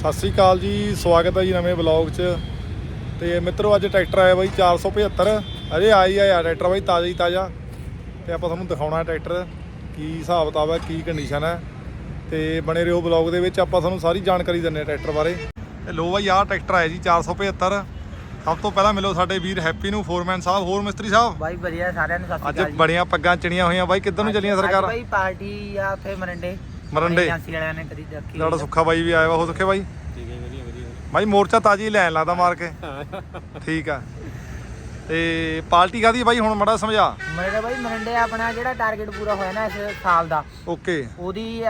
ਸਤਿ ਸ੍ਰੀ ਅਕਾਲ ਜੀ ਸਵਾਗਤ ਹੈ ਜੀ ਨਵੇਂ ਬਲੌਗ 'ਚ। ਤੇ ਮਿੱਤਰੋ ਅੱਜ ਟਰੈਕਟਰ ਆਇਆ ਬਾਈ 475 ਅਜੇ ਆਈ ਆ ਯਾਰ ਟਰੈਕਟਰ ਬਾਈ ਤਾਜ਼ਾ ਹੀ ਤਾਜ਼ਾ। ਤੇ ਆਪਾਂ ਤੁਹਾਨੂੰ ਦਿਖਾਉਣਾ ਟਰੈਕਟਰ ਕੀ ਹਿਸਾਬ ਕਿਤਾਬ ਹੈ ਕੀ ਕੰਡੀਸ਼ਨ ਹੈ। ਤੇ ਬਣੇ ਰਹੋ ਬਲੌਗ ਦੇ ਵਿੱਚ ਆਪਾਂ ਤੁਹਾਨੂੰ ਸਾਰੀ ਜਾਣਕਾਰੀ ਦਿੰਨੇ ਟਰੈਕਟਰ ਬਾਰੇ। ਤੇ ਲੋ ਬਾਈ ਆਹ ਟਰੈਕਟਰ ਆਇਆ ਜੀ 475 ਸਭ ਤੋਂ ਪਹਿਲਾਂ ਮਿਲੋ ਸਾਡੇ ਵੀਰ ਹੈਪੀ ਨੂੰ ਫੋਰਮੈਨ ਸਾਹਿਬ ਹੋਰ ਮਿਸਤਰੀ ਸਾਹਿਬ। ਬਾਈ ਵਧੀਆ ਸਾਰਿਆਂ ਨੂੰ ਸਤਿ ਸ਼੍ਰੀ ਅੱਜ ਅਕਾਲ ਜੀ। ਬੜੀਆਂ ਪੱਗਾਂ ਚਿਣੀਆਂ ਹੋਈਆਂ ਬਾਈ ਕਿੱਧਰ ਨੂੰ ਚੱਲੀਆਂ ਅੱਜ ਸਰਕਾਰ ਬਾਈ ਪਾਰਟੀ ਆ ਉੱਥੇ ਮਰੰਡੇ। ਮਰੰਡੇ। ਏਜੰਸੀ ਵਾਲਿਆਂ ਨੇ ਕਰੀ ਰੱਖੀ ਸਾਡਾ ਸੁੱਖਾ ਬਾਈ ਵੀ ਆਇਆ ਵਾ ਹੋ ਸੁੱਖੇ ਬਾਈ? ਠੀਕ ਹੈ ਵਧੀਆ ਵਧੀਆ। ਬਾਈ ਮੋਰਚਾ ਤਾਜੀ ਲੈਣ ਲੱਗਦਾ ਮਾਰ ਕੇ। ਠੀਕ ਆ। ਤੇ ਪਾਰਟੀ ਕਾਦੀ ਬਾਈ ਹੁਣ ਮੜਾ ਸਮਝਾ। ਮਰੰਡੇ ਬਾਈ ਮਰੰਡੇ ਆਪਣਾ ਜਿਹੜਾ ਟਾਰਗੇਟ ਪੂਰਾ ਹੋਇਆ ਨਾ ਇਸ ਸਾਲ ਦਾ। ਓਕੇ। ਉਹਦੀ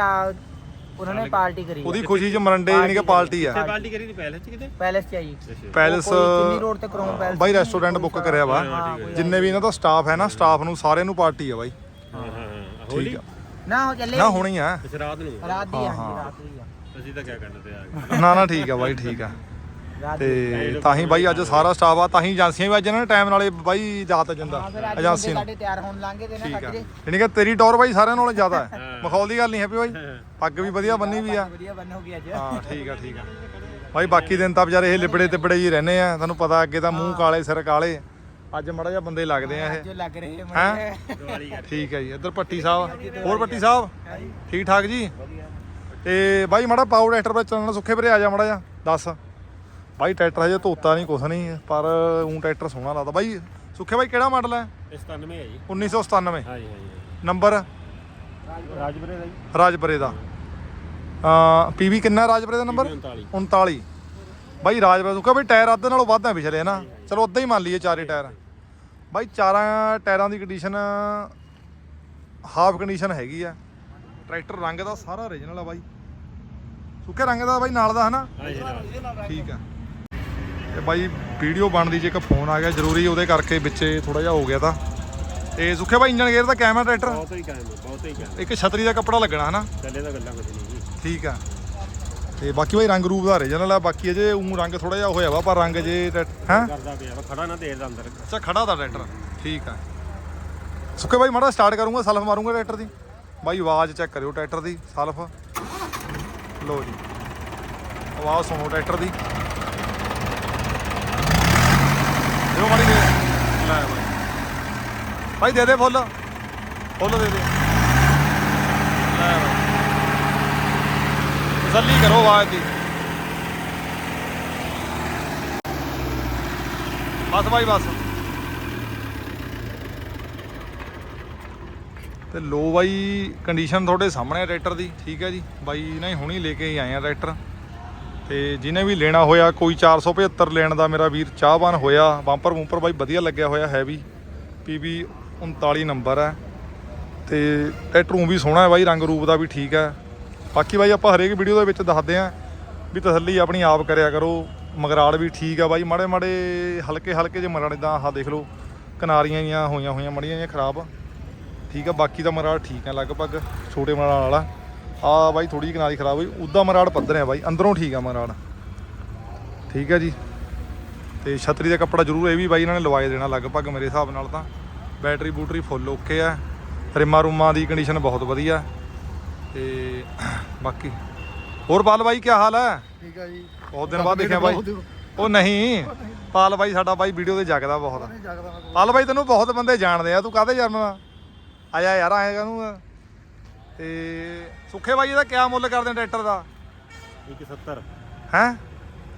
ਉਹਨਾਂ ਨੇ ਪਾਰਟੀ ਕਰੀ ਉਹਦੀ ਖੁਸ਼ੀ 'ਚ ਮਰੰਡੇ ਜਾਨੀ ਕਿ ਪਾਰਟੀ ਆ। ਤੇ ਪਾਰਟੀ ਕਰੀ ਦੀ ਪਹਿਲੇ ਚ ਕਿਤੇ? ਪੈਲਸ ਚ ਆਈ ਪੈਲਸ ਚੁੰਨੀ ਰੋਡ ਤੇ ਕ੍ਰੋਮ ਪੈਲਸ ਬਾਈ ਰੈਸਟੋਰੈਂਟ ਬੁੱਕ ਕਰਿਆ ਵਾ। ਜਿੰਨੇ ਵੀ ਇਹਨਾਂ ਦਾ ਸਟਾਫ ਹੈ ਨਾ ਸਟਾਫ ਨੂੰ ਸਾਰਿਆਂ ਨੂੰ ਪਾਰਟੀ ਆ ਬਾਈ। ਹਾਂ ਹਾਂ ਹੋਲੀ ਆ। ਨਾ ਉਹ ਚੱਲੇ। ਨਾ ਹੋਣੀ ਆ। ਇਸ ਰਾਤ ਨੂੰ। ਰਾਤ ਦੀ ਆ ਹਾਂ, ਹਾਂ। ਰਾਤ ਦੀ ਆ। ਅਸੀਂ ਤਾਂ ਕਿਆ ਕਰਨ ਤੇ ਆ। ਗਏ ਨਾ ਨਾ ਠੀਕ ਆ ਬਾਈ ਠੀਕ ਆ। ਰਾਤ ਤੇ ਤਾਂ ਹੀ ਬਾਈ ਅੱਜ ਸਾਰਾ ਸਟਾਫ ਆ ਤਾਂ ਹੀ ਏਜੰਸੀਆਂ ਵੀ ਅੱਜ ਇਹਨਾਂ ਨੇ ਟਾਈਮ ਨਾਲੇ ਬਾਈ ਜਾਤ ਜਾਂਦਾ ਹਾਂ ਫਿਰ ਅੱਜ ਏਜੰਸੀ ਨੂੰ। ਸਾਡੇ ਤਿਆਰ ਹੋਣ ਲਾਂਗੇ ਤੇ ਨਾ ਠੀਕ ਆ। ਸਾਡੇ ਯਾਨੀ ਕਿ ਤੇਰੀ ਟੌਰ ਬਾਈ ਸਾਰਿਆਂ ਨਾਲੋਂ ਜ਼ਿਆਦਾ ਹੈ। ਹਾਂ। ਮਖੌਲ ਦੀ ਗੱਲ ਨਹੀਂ ਹੈਪੀ ਬਾਈ। ਪੱਗ ਵੀ ਵਧੀਆ ਬੰਨੀ ਵੀ ਆ। ਵਧੀਆ ਬੰਨ ਹੋ ਗਈ ਅੱਜ। ਹਾਂ ਠੀਕ ਆ ਠੀਕ ਆ। ਭਾਈ ਬਾਕੀ ਦਿਨ ਤਾਂ ਵਿਚਾਰੇ ਇਹ ਲਿਬੜੇ ਤਿਬੜੇ ਹੀ ਰਹਿੰਦੇ ਆ। ਤੁਹਾਨੂੰ ਪਤਾ ਅੱਗੇ ਤਾਂ ਮੂੰਹ ਕਾਲੇ ਸਿਰ ਕਾਲੇ। ਅੱਜ ਮੜਾ ਜਿਹਾ ਬੰਦੇ ਲੱਗਦੇ ਆ ਇਹ। ਜੋ ਲੱਗ ਰਹੇ ਹੈਂ? ਠੀਕ ਹੈ ਜੀ ਇੱਧਰ ਪੱਟੀ ਸਾਹਿਬ। ਹੋਰ ਪੱਟੀ ਸਾਹਿਬ? ਠੀਕ ਠਾਕ ਜੀ? ਤੇ ਬਾਈ ਮੜਾ ਪਾਉ ਟਰੈਕਟਰ ਪਰ ਚੱਲਣਾ ਸੁੱਖੇ ਵੀਰੇ ਆ ਜਾ ਮੜਾ ਜਾ ਦੱਸ। ਬਾਈ ਟਰੈਕਟਰ ਹਜੇ ਧੋਤਾ ਨਹੀਂ ਕੁਛ ਨਹੀਂ ਪਰ ਉਹ ਟਰੈਕਟਰ ਸੋਹਣਾ ਲੱਗਦਾ। ਬਾਈ ਸੁੱਖੇ ਬਾਈ ਕਿਹੜਾ ਮਾਡਲ ਹੈ? ਇਹ 97 ਹੈ ਜੀ। 1997 ਹਾਂ ਜੀ ਹਾਂ ਜੀ ਨੰਬਰ ਰਾਜਪੁਰੇ ਦਾ ਜੀ। ਰਾਜਪੁਰੇ ਦਾ। ਅ ਪੀਵੀ ਕਿੰਨਾ ਰਾਜਪੁਰੇ ਦਾ ਨੰਬਰ 39 39 ਬਾਈ ਰਾਜਪੁਰਾ ਸੁੱਕਾ ਬਈ ਟਾਇਰ ਅੱਧੇ ਨਾਲੋਂ ਵੱਧ ਆ ਪਿਛਲੇ ਨਾ? ਚਲੋ ਅੱਧਾ ਹੀ ਮੰਨ ਲਈਏ ਚਾਰੇ ਟਾਇਰ। ਬਾਈ ਚਾਰਾਂ ਟਾਇਰਾਂ ਦੀ ਕੰਡੀਸ਼ਨ ਹਾਫ ਕੰਡੀਸ਼ਨ ਹੈਗੀ ਆ। ਟਰੈਕਟਰ ਰੰਗ ਦਾ ਸਾਰਾ ਓਰੀਜਨਲ ਆ ਬਾਈ। ਸੁੱਕੇ ਰੰਗ ਦਾ ਬਾਈ ਨਾਲ ਦਾ ਹਨਾ। ਠੀਕ ਆ। ਤੇ ਬਾਈ ਵੀਡੀਓ ਬਣਦੀ ਜੇ ਇੱਕ ਫੋਨ ਆ ਗਿਆ ਜ਼ਰੂਰੀ ਉਹਦੇ ਕਰਕੇ ਵਿੱਚੇ ਥੋੜਾ ਜਿਹਾ ਹੋ ਗਿਆ ਤਾਂ। ਤੇ ਸੁੱਕੇ ਬਾਈ ਇੰਜਨ ਗੇਅਰ ਦਾ ਕੈਮਰਾ ਟਰੈਕਟਰ? ਬਹੁਤ ਹੀ ਕਾਇਮ ਬਹੁਤ ਹੀ ਕਾਇਮ ਇੱਕ ਛਤਰੀ ਦਾ ਕੱਪੜਾ ਲੱਗਣਾ ਹਨਾ? ਚੱਲੇ ਤਾਂ ਗੱਲਾਂ ਕੁਝ ਨਹੀਂ ਜੀ ਠੀਕ ਆ। ਤੇ ਬਾਕੀ ਬਾਈ ਰੰਗ ਰੂਪ ਦਾ ਓਰੀਜਨਲ ਆ ਬਾਕੀ ਅਜੇ ਉਹ ਰੰਗ ਥੋੜਾ ਜਿਹਾ ਹੋਇਆ ਵਾ ਪਰ ਰੰਗ ਜੇ ਹੈ? ਕਰਦਾ ਪਿਆ ਵਾ, ਖੜਾ ਨਾ ਦੇਰ ਦਾ ਅੰਦਰ। ਅੱਛਾ ਖੜਾ ਦਾ ਟਰੈਕਟਰ। ਠੀਕ ਆ। ਸੁੱਕੇ ਬਾਈ ਮਾੜਾ ਸਟਾਰਟ ਕਰੂੰਗਾ ਸਲਫ ਮਾਰੂੰਗਾ ਟਰੈਕਟਰ ਦੀ। ਬਾਈ ਆਵਾਜ਼ ਚੈੱਕ ਕਰਿਓ ਟਰੈਕਟਰ ਦੀ ਸਲਫ। ਲੋ ਜੀ। ਆਵਾਜ਼ ਸੁਣੋ ਟਰੈਕਟਰ ਦੀ। ਦਿਓ ਮਾੜੀ ਦੇ ਲੈ ਬਾਈ। ਬਾਈ ਦੇ ਦੇ ਫੁੱਲ। ਫੁੱਲ ਦੇ ਦੇ। ਲੈ ਬਾਈ। ਤਸੱਲੀ ਕਰੋ ਆਵਾਜ਼ ਦੀ। ਬਸ ਬਾਈ, ਬਸ। ਤੇ ਲੋ ਬਾਈ ਕੰਡੀਸ਼ਨ ਤੁਹਾਡੇ ਸਾਹਮਣੇ ਆ ਟਰੈਕਟਰ ਦੀ, ਠੀਕ ਹੈ ਜੀ। ਬਾਈ ਨੇ ਹੁਣੀ ਲੈ ਕੇ ਹੀ ਆਏ ਆ ਟਰੈਕਟਰ। ਤੇ ਜਿਹਨੇ ਵੀ ਲੈਣਾ ਹੋਇਆ, ਕੋਈ 475 ਲੈਣ ਦਾ ਮੇਰਾ ਵੀਰ ਚਾਹਵਾਨ ਹੋਇਆ। ਬੰਪਰ ਬੂੰਪਰ ਬਾਈ ਵਧੀਆ ਲੱਗਿਆ ਹੋਇਆ ਹੈ ਹੈਵੀ PB 39 ਨੰਬਰ ਹੈ। ਤੇ ਟਰੈਕਟਰ ਊਂ ਵੀ ਸੋਹਣਾ ਹੈ ਬਾਈ, ਰੰਗ ਰੂਪ ਦਾ ਵੀ ਠੀਕ ਹੈ। ਬਾਕੀ ਬਾਈ ਆਪਾਂ ਹਰੇਕ ਵੀਡੀਓ ਦੇ ਵਿੱਚ ਦੱਸਦੇ ਆਂ ਵੀ ਤਸੱਲੀ ਆਪਣੀ ਆਪ ਕਰਿਆ ਕਰੋ, ਮਗਰਾੜ ਵੀ ਠੀਕ ਆ ਬਾਈ, ਮਾੜੇ ਮਾੜੇ ਹਲਕੇ ਹਲਕੇ ਜੇ ਮਗਰਾੜ ਇਦਾਂ ਆਹ ਦੇਖ ਲਓ, ਕਿਨਾਰੀਆਂ ਜੀਆਂ ਹੋਈਆਂ ਹੋਈਆਂ, ਮੜੀਆਂ ਜੀਆਂ ਖਰਾਬ। ਠੀਕ ਆ, ਬਾਕੀ ਦਾ ਮਰਾੜ ਠੀਕ ਆ, ਲਗਭਗ ਛੋਟੇ ਮਰਾੜ ਵਾਲਾ। ਆ ਬਾਈ ਥੋੜੀ ਕਿਨਾਰੀ ਖਰਾਬ ਹੋਈ, ਉਦਾਂ ਮਰਾੜ ਪੱਧਰ ਆ ਬਾਈ, ਅੰਦਰੋਂ ਠੀਕ ਆ ਮਰਾੜ ਠੀਕ ਆ ਜੀ। ਤੇ ਛਤਰੀ ਦਾ ਕੱਪੜਾ ਜ਼ਰੂਰ ਇਹ ਵੀ ਬਾਈ ਇਹਨਾਂ ਨੇ ਲਵਾਏ ਦੇਣਾ, ਲਗਭਗ ਮੇਰੇ ਹਿਸਾਬ ਨਾਲ ਤਾਂ। ਬੈਟਰੀ ਬੂਟਰੀ ਫੁੱਲ ਓਕੇ ਆ। ਰਿਮਾ ਰੂਮਾਂ ਦੀ ਕੰਡੀਸ਼ਨ ਬਹੁਤ ਵਧੀਆ। ਤੇ ਬਾਕੀ ਹੋਰ ਪਾਲ ਬਾਈ ਕੀ ਹਾਲ ਹੈ? ਠੀਕ ਆ ਜੀ। ਬਹੁਤ ਦਿਨ ਬਾਅਦ ਦੇਖਿਆ ਬਾਈ। ਉਹ ਨਹੀਂ ਪਾਲ ਬਾਈ ਸਾਡਾ ਬਾਈ ਵੀਡੀਓ ਤੇ ਜਗਦਾ ਬਹੁਤ। ਨਹੀਂ ਜਗਦਾ ਮੈਂ ਪਾਲ ਬਾਈ ਤੈਨੂੰ ਬਹੁਤ ਬੰਦੇ ਜਾਣਦੇ ਆ ਤੂੰ ਕਾਹਦੇ ਜਾਣਦਾ ਆਇਆ ਯਾਰ ਆਏਗਾ ਨੂੰ ਤੇ ਸੁੱਖੇ ਬਾਈ ਇਹਦਾ ਕਿਆ ਮੁੱਲ ਕਰਦੇ ਟਰੈਕਟਰ ਦਾ? 170 ਹੈ?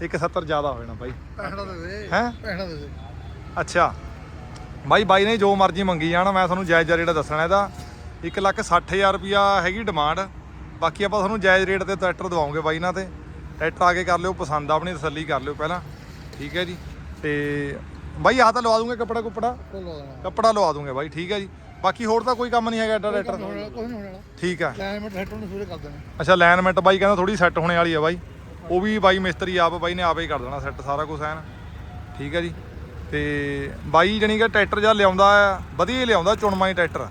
170 ਜ਼ਿਆਦਾ ਹੋ ਜਾਣਾ ਬਾਈ। ਪੈਸਾ ਦੇ ਦੇ। ਹੈਂ? ਪੈਸਾ ਦੇ ਦੇ। ਅੱਛਾ। ਬਾਈ ਬਾਈ ਨੇ ਜੋ ਮਰਜ਼ੀ ਮੰਗੀ ਜਾਣ ਮੈਂ ਤੁਹਾਨੂੰ ਜਾਇਜ਼ ਜਿਹਾ ਰੇਟ ਦੱਸਣਾ ਇਹਦਾ। 1 ਲੱਖ 60000 ਰੁਪਿਆ ਹੈਗੀ ਡਿਮਾਂਡ। ਬਾਕੀ ਆਪਾਂ ਤੁਹਾਨੂੰ ਜਾਇਜ਼ ਰੇਟ ਤੇ ਟਰੈਕਟਰ ਦਵਾਉਂਗੇ ਬਾਈ ਨਾਲ ਤੇ। ਟਰੈਕਟਰ ਆ ਕੇ ਕਰ ਲਿਓ ਪਸੰਦ ਆਪਣੀ ਤਸੱਲੀ ਕਰ ਲਿਓ ਪਹਿਲਾਂ। ਠੀਕ ਹੈ ਜੀ। ਤੇ ਬਾਈ ਆਹ ਤਾਂ ਲਵਾ ਦੂੰਗੇ ਕੱਪੜਾ ਕੁਪੜਾ। ਕੱਪੜਾ ਲਵਾ ਦੂੰਗੇ ਬਾਈ ਠੀਕ ਹੈ ਜੀ। ਬਾਕੀ ਹੋਰ ਤਾਂ ਕੋਈ ਕੰਮ ਨਹੀਂ ਹੈਗਾ ਐਡਾ ਟਰੈਕਟਰ। ਠੀਕ ਆ ਲਾਈਨ ਮੈਂ ਹੈਡ ਨੂੰ ਸੂਰੇ ਕਰ ਦੇਣਾ। ਅੱਛਾ ਅਲਾਈਨਮੈਂਟ ਬਾਈ ਕਹਿੰਦਾ ਥੋੜੀ ਸੈੱਟ ਹੋਣੇ ਵਾਲੀ ਆ ਬਾਈ। ਉਹ ਵੀ ਬਾਈ ਮਿਸਤਰੀ ਆਪ ਬਾਈ ਨੇ ਆਪੇ ਹੀ ਕਰ ਦੇਣਾ ਸੈੱਟ ਸਾਰਾ ਕੁਝ ਐਨ। ਠੀਕ ਹੈ ਜੀ। ਤੇ ਬਾਈ ਜਣੀ ਕਿ ਟਰੈਕਟਰ ਜਾਂ ਲਿਆਉਂਦਾ ਆ ਵਧੀਆ ਹੀ ਲਿਆਉਂਦਾ ਚੁਣਮਾ ਹੀ ਟਰੈਕਟਰ।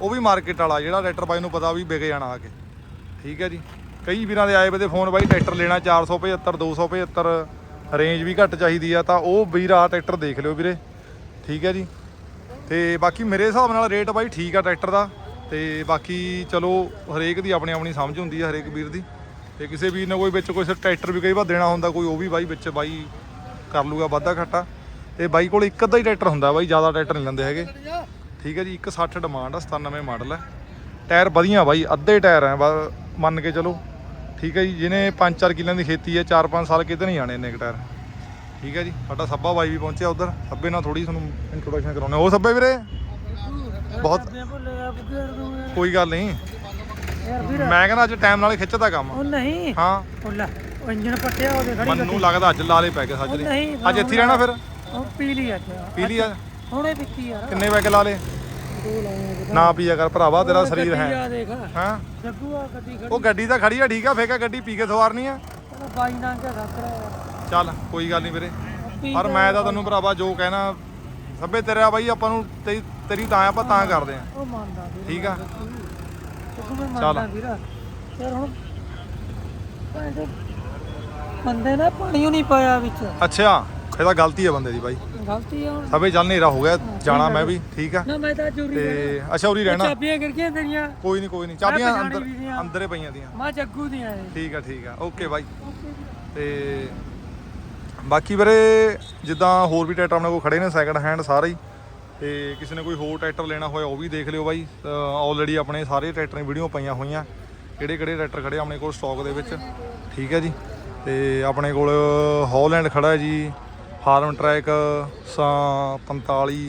ਉਹ ਵੀ ਮਾਰਕੀਟ ਵਾਲਾ, ਜਿਹੜਾ ਟਰੈਕਟਰ ਬਾਈ ਨੂੰ ਪਤਾ ਵੀ ਵਿਕ ਜਾਣਾ ਆ ਕੇ। ਠੀਕ ਹੈ ਜੀ? ਕਈ ਵੀਰਾਂ ਦੇ ਆਏ ਵੇ ਫੋਨ ਬਾਈ ਟਰੈਕਟਰ ਲੈਣਾ 475 275 ਰੇਂਜ ਵੀ ਘੱਟ ਚਾਹੀਦੀ ਆ, ਤਾਂ ਉਹ ਵੀਰ ਆ ਟਰੈਕਟਰ ਦੇਖ ਲਿਓ ਵੀਰੇ। ਠੀਕ ਹੈ ਜੀ? ਤੇ ਬਾਕੀ ਮੇਰੇ ਹਿਸਾਬ ਨਾਲ ਰੇਟ ਬਾਈ ਠੀਕ ਆ ਟਰੈਕਟਰ ਦਾ, ਤੇ ਬਾਕੀ ਚਲੋ ਹਰੇਕ ਦੀ ਆਪਣੀ ਆਪਣੀ ਸਮਝ ਹੁੰਦੀ ਆ, ਹਰੇਕ ਵੀਰ ਦੀ। ਤੇ ਕਿਸੇ ਵੀਰ ਨੇ ਕੋਈ ਵਿੱਚ ਕੋਈ ਟਰੈਕਟਰ ਵੀ ਕਈ ਵਾਰ ਦੇਣਾ ਹੁੰਦਾ, ਕੋਈ ਉਹ ਵੀ ਬਾਈ ਵਿੱਚ ਬਾਈ ਕਰ ਲੂਗਾ ਵਾਧਾ ਘਾਟਾ ਤੇ ਬਾਈ ਕੋਲ ਇੱਕ ਅੱਧਾ ਹੀ ਟਰੈਕਟਰ ਹੁੰਦਾ, ਬਾਈ ਜ਼ਿਆਦਾ ਟਰੈਕਟਰ ਨਹੀਂ ਲੈਂਦੇ ਹੈਗੇ। ਠੀਕ ਹੈ ਜੀ 160 ਡਿਮਾਂਡ ਆ 97 ਮਾਡਲ ਹੈ ਟਾਇਰ ਵਧੀਆ ਬਾਈ ਅੱਧੇ ਟਾਇਰ ਆ ਮੰਨ ਕੇ ਚਲੋ। ਠੀਕ ਹੈ ਜੀ ਜਿਹਨੇ 5-4 ਕਿੱਲਿਆਂ ਦੀ ਖੇਤੀ ਹੈ 4-5 ਸਾਲ ਕਿਤੇ ਨਹੀਂ ਜਾਣੇ ਇੰਨੇ ਟਾਇਰ ਠੀਕ ਹੈ ਜੀ ਸਾਡਾ ਸੱਬਾ ਬਾਈ ਵੀ ਪਹੁੰਚਿਆ ਉਧਰ। ਸੱਬੇ ਨਾਲ ਥੋੜੀ ਤੁਹਾਨੂੰ ਇੰਟਰੋਡਕਸ਼ਨ ਕਰਾਉਣੇ ਉਹ ਸੱਬੇ ਵੀਰੇ? ਬਹੁਤ ਕੋਈ ਗੱਲ ਨਹੀਂ। ਮੈਂ ਕਹਿੰਦਾ ਅੱਜ ਟਾਈਮ ਨਾਲ ਖਿੱਚਦਾ ਕੰਮ। ਉਹ ਨਹੀਂ। ਹਾਂ। ਉਹ ਲੈ ਉਹ ਇੰਜਨ ਪੱਟਿਆ ਉਹਦੇ ਖੜੀ ਮੈਨੂੰ ਲੱਗਦਾ ਅੱਜ ਲਾਲੇ ਪੈ ਗਏ ਸੱਜਰੇ ਅੱਜ ਇੱਥੇ ਰਹਿਣਾ ਫਿਰ? ਉਹ ਪੀ ਲਈ ਅੱਜ। ਪੀ ਲਈ ਆ? ਹੁਣੇ ਪੀਤੀ ਯਾਰ। ਕਿੰਨੇ ਪੈਗ ਲਾ ਲੇ ਦੋ ਲਾਏ ਨਾ ਪੀਆ ਕਰ ਭਰਾਵਾ ਤੇਰਾ ਸਰੀਰ ਹੈ। ਆ ਦੇਖ। ਹਾਂ। ਜੱਗੂ ਆ ਗੱਡੀ ਖੜੀ। ਉਹ ਗੱਡੀ ਤਾਂ ਖੜੀ ਆ ਠੀਕ ਆ ਫੇਕਾ ਗੱਡੀ ਪੀ ਕੇ ਸਵਾਰਨੀ ਆ? ਉਹ ਬਾਈ ਨਾਲ ਕੇ ਯਾਰ। ਚੱਲ ਕੋਈ ਗੱਲ ਨਹੀਂ ਵੀਰੇ। ਪਰ ਮੈਂ ਤਾਂ ਤੈਨੂੰ ਭਰਾਵਾ ਜੋ ਕਹਿਣਾ ਸਭੇ ਤੇਰਾ ਬਾਈ ਆਪਾਂ ਨੂੰ ਤੇਰੀ ਤਾਂ ਆਪਾਂ ਤਾਂ ਕਰਦੇ ਆ। ਉਹ ਮੰਨਦਾ ਵੀਰ ਠੀਕ ਆ? ਮੰਨਦਾ ਵੀਰ। ਯਾਰ ਹੁਣ ਬੰਦੇ ਨੇ ਪਾਣੀ ਨਹੀਂ ਪਾਇਆ ਵਿੱਚ। ਅੱਛਾ। ਇਹ ਤਾਂ ਗਲਤੀ ਆ ਬੰਦੇ ਦੀ ਬਾਈ। ਗਲਤੀ ਆ ਹੁਣ। ਸਭੇ ਚੱਲ ਨੇਰਾ ਹੋ ਗਿਆ ਜਾਣਾ ਮੈਂ ਵੀ ਠੀਕ ਆ। ਨਾ ਮੈਂ ਤਾਂ ਚੋਰੀ ਤੇ ਅੱਛਾ ਉਰੀ ਰਹਿਣਾ। ਚਾਬੀਆਂ ਗਿਰ ਗਈਆਂ ਤੇਰੀਆਂ? ਕੋਈ ਨਹੀਂ ਕੋਈ ਨਹੀਂ। ਚਾਬੀਆਂ ਅੰਦਰ। ਅੰਦਰੇ ਪਈਆਂ ਦੀਆਂ। ਮੈਂ ਜੱਗੂ ਦੀਆਂ ਇਹ। ਠੀਕ ਆ ਠੀਕ ਆ। ਓਕੇ ਬਾਈ। ਤੇ ਬਾਕੀ ਵੀਰੇ ਜਿੱਦਾਂ ਹੋਰ ਵੀ ਟਰੈਕਟਰ ਆਪਣੇ ਕੋਲ ਖੜੇ ਨੇ ਸੈਕੰਡ ਹੈਂਡ ਸਾਰੇ ਹੀ। ਤੇ ਕਿਸੇ ਨੇ ਕੋਈ ਹੋਰ ਟਰੈਕਟਰ ਲੈਣਾ ਹੋਇਆ ਉਹ ਵੀ ਦੇਖ ਲਿਓ ਬਾਈ। ਆਲਰੇਡੀ ਆਪਣੇ ਸਾਰੇ ਟਰੈਕਟਰਾਂ ਦੀ ਵੀਡੀਓ ਪਈਆਂ ਹੋਈਆਂ। ਕਿਹੜੇ ਕਿਹੜੇ ਟਰੈਕਟਰ ਖੜੇ ਆਪਣੇ ਕੋਲ ਸਟਾਕ ਦੇ ਵਿੱਚ। ਠੀਕ ਹੈ ਜੀ। ਤੇ ਆਪਣੇ ਕੋਲ ਹੌਲੈਂਡ ਖੜਾ ਹੈ ਜੀ। ਫਾਰਮ ਟਰੈਕ 45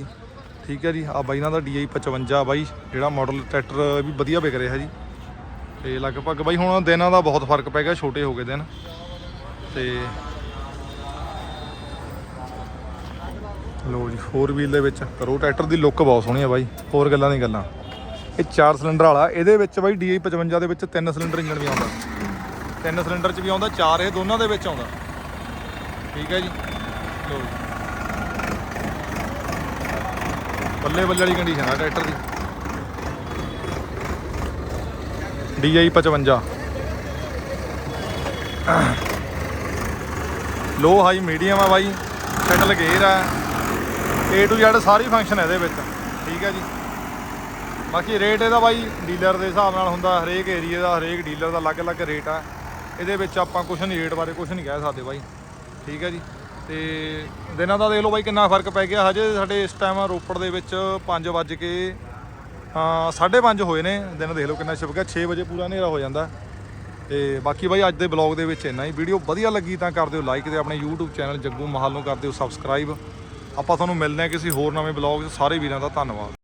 ਠੀਕ ਹੈ ਜੀ। ਆ ਬਾਈ ਇਹਨਾਂ ਦਾ DI 55 ਬਾਈ, ਜਿਹੜਾ ਮਾਡਲ ਟਰੈਕਟਰ ਵੀ ਵਧੀਆ ਵਿਕ ਰਿਹਾ ਜੀ। ਤੇ ਲਗਭਗ ਬਾਈ ਹੁਣ ਦਿਨਾਂ ਦਾ ਬਹੁਤ ਫ਼ਰਕ ਪੈ ਗਿਆ, ਛੋਟੇ ਹੋ ਗਏ ਦਿਨ। ਤੇ ਲੋ ਜੀ 4 ਵੀਲ ਦੇ ਵਿੱਚ ਕਰੋ ਟਰੈਕਟਰ ਦੀ ਲੁੱਕ ਬਹੁਤ ਸੋਹਣੀ ਆ ਬਾਈ, ਹੋਰ ਗੱਲਾਂ ਨਹੀਂ ਗੱਲਾਂ। ਇਹ 4 ਸਿਲੰਡਰ ਵਾਲਾ, ਇਹਦੇ ਵਿੱਚ ਬਾਈ DI 55 ਦੇ ਵਿੱਚ 3 ਸਿਲੰਡਰ ਇੰਜਨ ਵੀ ਆਉਂਦਾ। ਤਿੰਨ ਸਿਲੰਡਰ ਚ ਵੀ ਆਉਂਦਾ, ਚਾਰ ਇਹ ਦੋਨਾਂ ਦੇ ਵਿੱਚ ਆਉਂਦਾ। ਠੀਕ ਹੈ ਜੀ। ਲੋ ਬੱਲੇ ਬੱਲੇ ਵਾਲੀ ਕੰਡੀਸ਼ਨ ਆ ਟਰੈਕਟਰ ਦੀ। DI 55 ਲੋ ਹਾਈ ਮੀਡੀਅਮ ਆ ਬਾਈ। ਸੈਟਲ ਗੇਅਰ ਆ। A to Z ਸਾਰੀ ਫੰਕਸ਼ਨ ਹੈ ਇਹਦੇ ਵਿੱਚ। ਠੀਕ ਹੈ ਜੀ। ਬਾਕੀ ਰੇਟ ਇਹਦਾ ਬਾਈ ਡੀਲਰ ਦੇ ਹਿਸਾਬ ਨਾਲ ਹੁੰਦਾ। ਹਰੇਕ ਏਰੀਆ ਦਾ, ਹਰੇਕ ਡੀਲਰ ਦਾ ਅਲੱਗ-ਅਲੱਗ ਰੇਟ ਆ। ਇਹਦੇ ਵਿੱਚ ਆਪਾਂ ਕੁਝ ਨਹੀਂ ਰੇਟ ਬਾਰੇ ਕੁਝ ਨਹੀਂ ਕਹਿ ਸਕਦੇ ਬਾਈ। ਠੀਕ ਹੈ ਜੀ। ਤੇ ਦਿਨਾਂ ਦਾ ਦੇਖ ਲਓ ਬਾਈ ਕਿੰਨਾ ਫ਼ਰਕ ਪੈ ਗਿਆ। ਹਜੇ ਸਾਡੇ ਇਸ ਟਾਈਮ ਰੋਪੜ ਦੇ ਵਿੱਚ 5 ਵਜੇ ਕੇ, ਹਾਂ 5:30 ਹੋਏ ਨੇ। ਦਿਨ ਦੇਖ ਲਓ ਕਿੰਨਾ ਛਿਪ ਗਿਆ। 6 ਵਜੇ ਪੂਰਾ ਹਨੇਰਾ ਹੋ ਜਾਂਦਾ। ਤੇ ਬਾਕੀ ਬਾਈ ਅੱਜ ਦੇ ਬਲੌਗ ਦੇ ਵਿੱਚ ਇੰਨਾ ਹੀ। ਵੀਡੀਓ ਵਧੀਆ ਲੱਗੀ ਤਾਂ ਕਰ ਦਿਓ ਲਾਈਕ ਤੇ ਆਪਣੇ YouTube ਚੈਨਲ ਜੱਗੂ ਮਹਾਲ ਨੂੰ ਕਰ ਦਿਓ ਸਬਸਕ੍ਰਾਈਬ ਆਪਾਂ ਤੁਹਾਨੂੰ ਮਿਲਦੇ ਹਾਂ ਕਿਸੇ ਹੋਰ ਨਵੇਂ ਬਲੌਗ 'ਚ। ਸਾਰੇ ਵੀਰਾਂ ਦਾ ਧੰਨਵਾਦ।